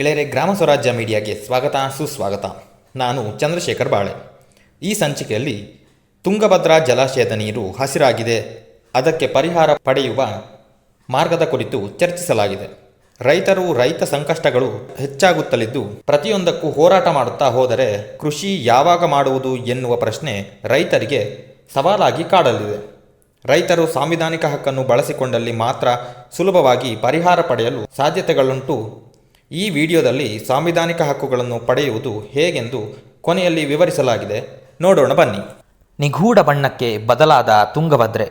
ಗೆಳೆಯರೆ, ಗ್ರಾಮ ಸ್ವರಾಜ್ಯ ಮೀಡಿಯಾಗೆ ಸ್ವಾಗತ, ಸುಸ್ವಾಗತ. ನಾನು ಚಂದ್ರಶೇಖರ್ ಬಾಳೆ. ಈ ಸಂಚಿಕೆಯಲ್ಲಿ ತುಂಗಭದ್ರಾ ಜಲಾಶಯದ ನೀರು ಹಸಿರಾಗಿದೆ. ಅದಕ್ಕೆ ಪರಿಹಾರ ಪಡೆಯುವ ಮಾರ್ಗದ ಕುರಿತು ಚರ್ಚಿಸಲಾಗಿದೆ. ರೈತರು ರೈತ ಸಂಕಷ್ಟಗಳು ಹೆಚ್ಚಾಗುತ್ತಲಿದ್ದು, ಪ್ರತಿಯೊಂದಕ್ಕೂ ಹೋರಾಟ ಮಾಡುತ್ತಾ ಹೋದರೆ ಕೃಷಿ ಯಾವಾಗ ಮಾಡುವುದು ಎನ್ನುವ ಪ್ರಶ್ನೆ ರೈತರಿಗೆ ಸವಾಲಾಗಿ ಕಾಡಲಿದೆ. ರೈತರು ಸಾಂವಿಧಾನಿಕ ಹಕ್ಕನ್ನು ಬಳಸಿಕೊಂಡಲ್ಲಿ ಮಾತ್ರ ಸುಲಭವಾಗಿ ಪರಿಹಾರ ಪಡೆಯಲು ಸಾಧ್ಯತೆಗಳುಂಟು ಈ ವಿಡಿಯೋದಲ್ಲಿ ಸಾಂವಿಧಾನಿಕ ಹಕ್ಕುಗಳನ್ನು ಪಡೆಯುವುದು ಹೇಗೆಂದು ಕೊನೆಯಲ್ಲಿ ವಿವರಿಸಲಾಗಿದೆ. ನೋಡೋಣ ಬನ್ನಿ. ನಿಗೂಢ ಬಣ್ಣಕ್ಕೆ ಬದಲಾದ ತುಂಗಭದ್ರೆ.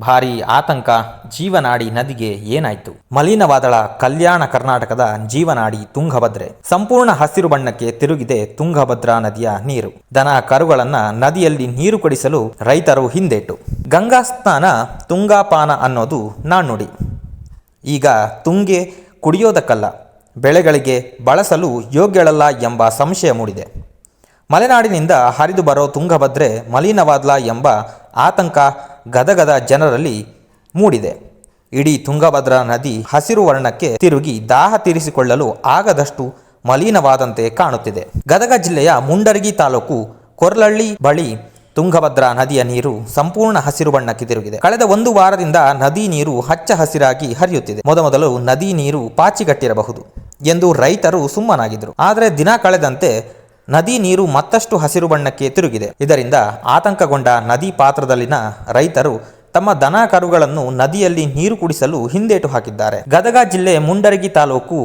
ಭಾರೀ ಆತಂಕ, ಜೀವನಾಡಿ ನದಿಗೆ ಏನಾಯಿತು? ಮಲಿನವಾದಳ ಕಲ್ಯಾಣ ಕರ್ನಾಟಕದ ಜೀವನಾಡಿ ತುಂಗಭದ್ರೆ. ಸಂಪೂರ್ಣ ಹಸಿರು ಬಣ್ಣಕ್ಕೆ ತಿರುಗಿದೆ ತುಂಗಭದ್ರಾ ನದಿಯ ನೀರು. ದನ ಕರುಗಳನ್ನ ನದಿಯಲ್ಲಿ ನೀರು ಕುಡಿಸಲು ರೈತರು ಹಿಂದೇಟು. ಗಂಗಾ ಸ್ನಾನ ತುಂಗಾಪಾನ ಅನ್ನೋದು ನಾಣ್ಣುಡಿ. ಈಗ ತುಂಗೆ ಕುಡಿಯೋದಕ್ಕಲ್ಲ. ಬೆಳೆಗಳಿಗೆ ಬಳಸಲು ಯೋಗ್ಯಳಲ್ಲ ಎಂಬ ಸಂಶಯ ಮೂಡಿದೆ. ಮಲೆನಾಡಿನಿಂದ ಹರಿದು ಬರೋ ತುಂಗಭದ್ರೆ ಮಲಿನವಾದ್ಲ ಎಂಬ ಆತಂಕ ಗದಗದ ಜನರಲ್ಲಿ ಮೂಡಿದೆ. ಇಡೀ ತುಂಗಭದ್ರಾ ನದಿ ಹಸಿರು ವರ್ಣಕ್ಕೆ ತಿರುಗಿ ದಾಹ ತೀರಿಸಿಕೊಳ್ಳಲು ಆಗದಷ್ಟು ಮಲಿನವಾದಂತೆ ಕಾಣುತ್ತಿದೆ. ಗದಗ ಜಿಲ್ಲೆಯ ಮುಂಡರಗಿ ತಾಲೂಕು ಕೊರ್ಲಳ್ಳಿ ಬಳಿ ತುಂಗಭದ್ರಾ ನದಿಯ ನೀರು ಸಂಪೂರ್ಣ ಹಸಿರು ಬಣ್ಣಕ್ಕೆ ತಿರುಗಿದೆ. ಕಳೆದ ಒಂದು ವಾರದಿಂದ ನದಿ ನೀರು ಹಚ್ಚ ಹಸಿರಾಗಿ ಹರಿಯುತ್ತಿದೆ. ಮೊದಮೊದಲು ನದಿ ನೀರು ಪಾಚಿಗಟ್ಟಿರಬಹುದು ಎಂದು ರೈತರು ಸುಮ್ಮನಾಗಿದ್ದರು ಆದರೆ ದಿನ ಕಳೆದಂತೆ ನದಿ ನೀರು ಮತ್ತಷ್ಟು ಹಸಿರು ಬಣ್ಣಕ್ಕೆ ತಿರುಗಿದೆ. ಇದರಿಂದ ಆತಂಕಗೊಂಡ ನದಿ ಪಾತ್ರದಲ್ಲಿನ ರೈತರು ತಮ್ಮ ದನ ಕರುಗಳನ್ನು ನದಿಯಲ್ಲಿ ನೀರು ಕುಡಿಸಲು ಹಿಂದೇಟು ಹಾಕಿದ್ದಾರೆ. ಗದಗ ಜಿಲ್ಲೆ ಮುಂಡರಗಿ ತಾಲೂಕು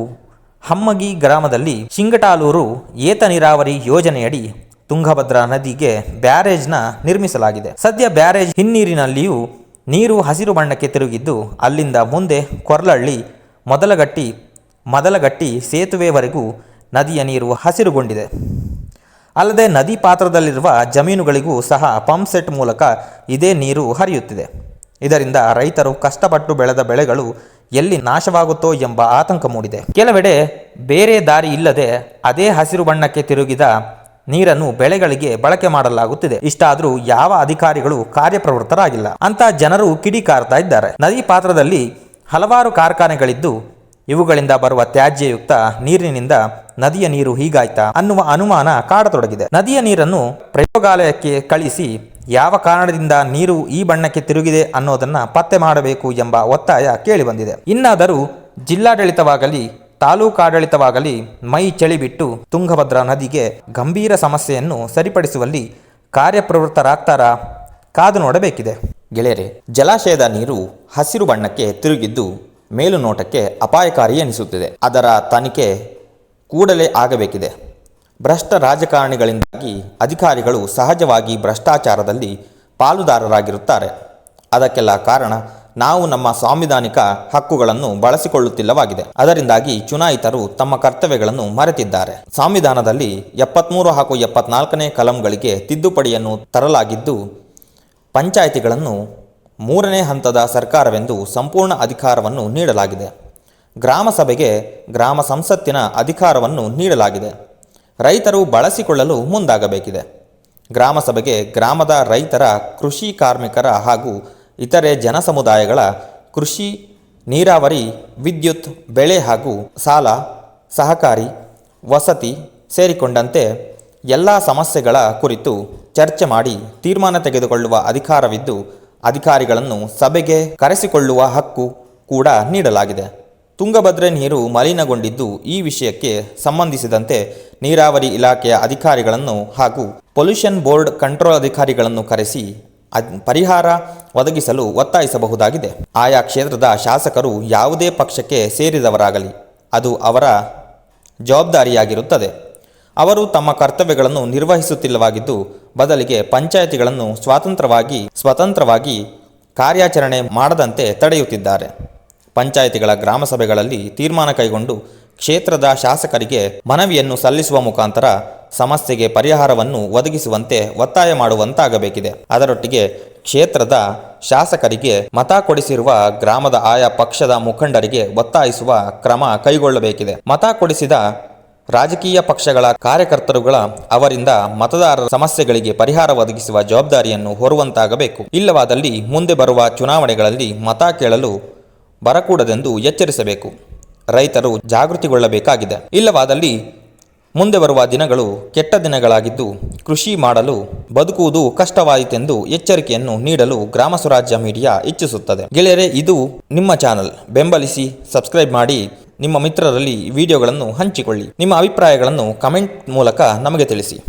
ಹಮ್ಮಗಿ ಗ್ರಾಮದಲ್ಲಿ ಶಿಂಗಟಾಲೂರು ಏತ ನೀರಾವರಿ ಯೋಜನೆಯಡಿ ತುಂಗಭದ್ರಾ ನದಿಗೆ ಬ್ಯಾರೇಜ್ನ ನಿರ್ಮಿಸಲಾಗಿದೆ. ಸದ್ಯ ಬ್ಯಾರೇಜ್ ಹಿನ್ನೀರಿನಲ್ಲಿಯೂ ನೀರು ಹಸಿರು ಬಣ್ಣಕ್ಕೆ ತಿರುಗಿದ್ದು, ಅಲ್ಲಿಂದ ಮುಂದೆ ಕೊರ್ಲಹಳ್ಳಿ ಮೊದಲಗಟ್ಟಿ ಮೊದಲಗಟ್ಟಿ ಸೇತುವೆವರೆಗೂ ನದಿಯ ನೀರು ಹಸಿರುಗೊಂಡಿದೆ. ಅಲ್ಲದೆ ನದಿ ಪಾತ್ರದಲ್ಲಿರುವ ಜಮೀನುಗಳಿಗೂ ಸಹ ಪಂಪ್ ಸೆಟ್ ಮೂಲಕ ಇದೇ ನೀರು ಹರಿಯುತ್ತಿದೆ. ಇದರಿಂದ ರೈತರು ಕಷ್ಟಪಟ್ಟು ಬೆಳೆದ ಬೆಳೆಗಳು ಎಲ್ಲಿ ನಾಶವಾಗುತ್ತೋ ಎಂಬ ಆತಂಕ ಮೂಡಿದೆ. ಕೆಲವೆಡೆ ಬೇರೆ ದಾರಿ ಇಲ್ಲದೆ ಅದೇ ಹಸಿರು ಬಣ್ಣಕ್ಕೆ ತಿರುಗಿದ ನೀರನ್ನು ಬೆಳೆಗಳಿಗೆ ಬಳಕೆ ಮಾಡಲಾಗುತ್ತಿದೆ. ಇಷ್ಟಾದರೂ ಯಾವ ಅಧಿಕಾರಿಗಳು ಕಾರ್ಯಪ್ರವೃತ್ತರಾಗಿಲ್ಲ. ಅಂತ ಜನರು ಕಿಡಿಕಾರ್ತಾ ಇದ್ದಾರೆ. ನದಿ ಪಾತ್ರದಲ್ಲಿ ಹಲವಾರು ಕಾರ್ಖಾನೆಗಳಿದ್ದು, ಇವುಗಳಿಂದ ಬರುವ ತ್ಯಾಜ್ಯಯುಕ್ತ ನೀರಿನಿಂದ ನದಿಯ ನೀರು ಹೀಗಾಯ್ತಾ ಅನ್ನುವ ಅನುಮಾನ ಕಾಡತೊಡಗಿದೆ. ನದಿಯ ನೀರನ್ನು ಪ್ರಯೋಗಾಲಯಕ್ಕೆ ಕಳಿಸಿ ಯಾವ ಕಾರಣದಿಂದ ನೀರು ಈ ಬಣ್ಣಕ್ಕೆ ತಿರುಗಿದೆ ಅನ್ನೋದನ್ನು ಪತ್ತೆ ಮಾಡಬೇಕು ಎಂಬ ಒತ್ತಾಯ ಕೇಳಿಬಂದಿದೆ. ಇನ್ನಾದರೂ ಜಿಲ್ಲಾಡಳಿತವಾಗಲಿ ತಾಲೂಕಾಡಳಿತವಾಗಲಿ ಮೈ ಚಳಿಬಿಟ್ಟು ತುಂಗಭದ್ರಾ ನದಿಗೆ ಗಂಭೀರ ಸಮಸ್ಯೆಯನ್ನು ಸರಿಪಡಿಸುವಲ್ಲಿ ಕಾರ್ಯಪ್ರವೃತ್ತರಾಗ್ತಾರಾ? ಕಾದು ನೋಡಬೇಕಿದೆ. ಗೆಳೆಯರೆ, ಜಲಾಶಯದ ನೀರು ಹಸಿರು ಬಣ್ಣಕ್ಕೆ ತಿರುಗಿದ್ದು ಮೇಲುನೋಟಕ್ಕೆ ಅಪಾಯಕಾರಿ ಎನಿಸುತ್ತಿದೆ. ಅದರ ತನಿಖೆ ಕೂಡಲೇ ಆಗಬೇಕಿದೆ. ಭ್ರಷ್ಟ ರಾಜಕಾರಣಿಗಳಿಂದಾಗಿ ಅಧಿಕಾರಿಗಳು ಸಹಜವಾಗಿ ಭ್ರಷ್ಟಾಚಾರದಲ್ಲಿ ಪಾಲುದಾರರಾಗಿರುತ್ತಾರೆ. ಅದಕ್ಕೆಲ್ಲ ಕಾರಣ ನಾವು ನಮ್ಮ ಸಾಂವಿಧಾನಿಕ ಹಕ್ಕುಗಳನ್ನು ಬಳಸಿಕೊಳ್ಳುತ್ತಿಲ್ಲವಾಗಿದೆ. ಅದರಿಂದಾಗಿ ಚುನಾಯಿತರು ತಮ್ಮ ಕರ್ತವ್ಯಗಳನ್ನು ಮರೆತಿದ್ದಾರೆ. ಸಂವಿಧಾನದಲ್ಲಿ ಎಪ್ಪತ್ಮೂರು ಹಾಗೂ ಎಪ್ಪತ್ನಾಲ್ಕನೇ ಕಲಂಗಳಿಗೆ ತಿದ್ದುಪಡಿಯನ್ನು ತರಲಾಗಿದ್ದು, ಪಂಚಾಯಿತಿಗಳನ್ನು ಮೂರನೇ ಹಂತದ ಸರ್ಕಾರವೆಂದು ಸಂಪೂರ್ಣ ಅಧಿಕಾರವನ್ನು ನೀಡಲಾಗಿದೆ. ಗ್ರಾಮ ಸಭೆಗೆ ಗ್ರಾಮ ಸಂಸತ್ತಿನ ಅಧಿಕಾರವನ್ನು ನೀಡಲಾಗಿದೆ. ರೈತರು ಬಳಸಿಕೊಳ್ಳಲು ಮುಂದಾಗಬೇಕಿದೆ. ಗ್ರಾಮ ಸಭೆಗೆ ಗ್ರಾಮದ ರೈತರ, ಕೃಷಿ ಕಾರ್ಮಿಕರ ಹಾಗೂ ಇತರೆ ಜನಸಮುದಾಯಗಳ ಕೃಷಿ, ನೀರಾವರಿ, ವಿದ್ಯುತ್, ಬೆಳೆ ಹಾಗೂ ಸಾಲ, ಸಹಕಾರಿ, ವಸತಿ ಸೇರಿಕೊಂಡಂತೆ ಎಲ್ಲ ಸಮಸ್ಯೆಗಳ ಕುರಿತು ಚರ್ಚೆ ಮಾಡಿ ತೀರ್ಮಾನ ತೆಗೆದುಕೊಳ್ಳುವ ಅಧಿಕಾರವಿದ್ದು, ಅಧಿಕಾರಿಗಳನ್ನು ಸಭೆಗೆ ಕರೆಸಿಕೊಳ್ಳುವ ಹಕ್ಕು ಕೂಡ ನೀಡಲಾಗಿದೆ. ತುಂಗಭದ್ರೆ ನೀರು ಮಲಿನಗೊಂಡಿದ್ದು ಈ ವಿಷಯಕ್ಕೆ ಸಂಬಂಧಿಸಿದಂತೆ ನೀರಾವರಿ ಇಲಾಖೆಯ ಅಧಿಕಾರಿಗಳನ್ನು ಹಾಗೂ ಪೊಲ್ಯೂಷನ್ ಬೋರ್ಡ್ ಕಂಟ್ರೋಲ್ ಅಧಿಕಾರಿಗಳನ್ನು ಕರೆಸಿ ಪರಿಹಾರ ಒದಗಿಸಲು ಒತ್ತಾಯಿಸಬಹುದಾಗಿದೆ. ಆಯಾ ಕ್ಷೇತ್ರದ ಶಾಸಕರು ಯಾವುದೇ ಪಕ್ಷಕ್ಕೆ ಸೇರಿದವರಾಗಲಿ, ಅದು ಅವರ ಜವಾಬ್ದಾರಿಯಾಗಿರುತ್ತದೆ. ಅವರು ತಮ್ಮ ಕರ್ತವ್ಯಗಳನ್ನು ನಿರ್ವಹಿಸುತ್ತಿಲ್ಲವಾಗಿದ್ದು, ಬದಲಿಗೆ ಪಂಚಾಯಿತಿಗಳನ್ನು ಸ್ವಾತಂತ್ರ್ಯವಾಗಿ, ಸ್ವತಂತ್ರವಾಗಿ ಕಾರ್ಯಾಚರಣೆ ಮಾಡದಂತೆ ತಡೆಯುತ್ತಿದ್ದಾರೆ. ಪಂಚಾಯಿತಿಗಳ ಗ್ರಾಮಸಭೆಗಳಲ್ಲಿ ತೀರ್ಮಾನ ಕೈಗೊಂಡು ಕ್ಷೇತ್ರದ ಶಾಸಕರಿಗೆ ಮನವಿಯನ್ನು ಸಲ್ಲಿಸುವ ಮುಖಾಂತರ ಸಮಸ್ಯೆಗೆ ಪರಿಹಾರವನ್ನು ಒದಗಿಸುವಂತೆ ಒತ್ತಾಯ ಮಾಡುವಂತಾಗಬೇಕಿದೆ. ಅದರೊಟ್ಟಿಗೆ ಕ್ಷೇತ್ರದ ಶಾಸಕರಿಗೆ ಮತ ಕೊಡಿಸಿರುವ ಗ್ರಾಮದ ಆಯಾ ಪಕ್ಷದ ಮುಖಂಡರಿಗೆ ಒತ್ತಾಯಿಸುವ ಕ್ರಮ ಕೈಗೊಳ್ಳಬೇಕಿದೆ. ಮತ ಕೊಡಿಸಿದ ರಾಜಕೀಯ ಪಕ್ಷಗಳ ಕಾರ್ಯಕರ್ತರುಗಳ ಅವರಿಂದ ಮತದಾರರ ಸಮಸ್ಯೆಗಳಿಗೆ ಪರಿಹಾರ ಒದಗಿಸುವ ಜವಾಬ್ದಾರಿಯನ್ನು ಹೊರುವಂತಾಗಬೇಕು. ಇಲ್ಲವಾದಲ್ಲಿ ಮುಂದೆ ಬರುವ ಚುನಾವಣೆಗಳಲ್ಲಿ ಮತ ಕೇಳಲು ಬರಕೂಡದೆಂದು ಎಚ್ಚರಿಸಬೇಕು. ರೈತರು ಜಾಗೃತಿಗೊಳ್ಳಬೇಕಾಗಿದೆ. ಇಲ್ಲವಾದಲ್ಲಿ ಮುಂದೆ ಬರುವ ದಿನಗಳು ಕೆಟ್ಟ ದಿನಗಳಾಗಿದ್ದು ಕೃಷಿ ಮಾಡಲು ಬದುಕುವುದು ಕಷ್ಟವಾಯಿತೆಂದು ಎಚ್ಚರಿಕೆಯನ್ನು ನೀಡಲು ಗ್ರಾಮ ಸ್ವರಾಜ್ಯ ಮೀಡಿಯಾ ಇಚ್ಛಿಸುತ್ತದೆ. ಗೆಳೆಯರೆ, ಇದು ನಿಮ್ಮ ಚಾನಲ್. ಬೆಂಬಲಿಸಿ, ಸಬ್ಸ್ಕ್ರೈಬ್ ಮಾಡಿ, ನಿಮ್ಮ ಮಿತ್ರರಲ್ಲಿ ವಿಡಿಯೋಗಳನ್ನು ಹಂಚಿಕೊಳ್ಳಿ. ನಿಮ್ಮ ಅಭಿಪ್ರಾಯಗಳನ್ನು ಕಮೆಂಟ್ ಮೂಲಕ ನಮಗೆ ತಿಳಿಸಿ.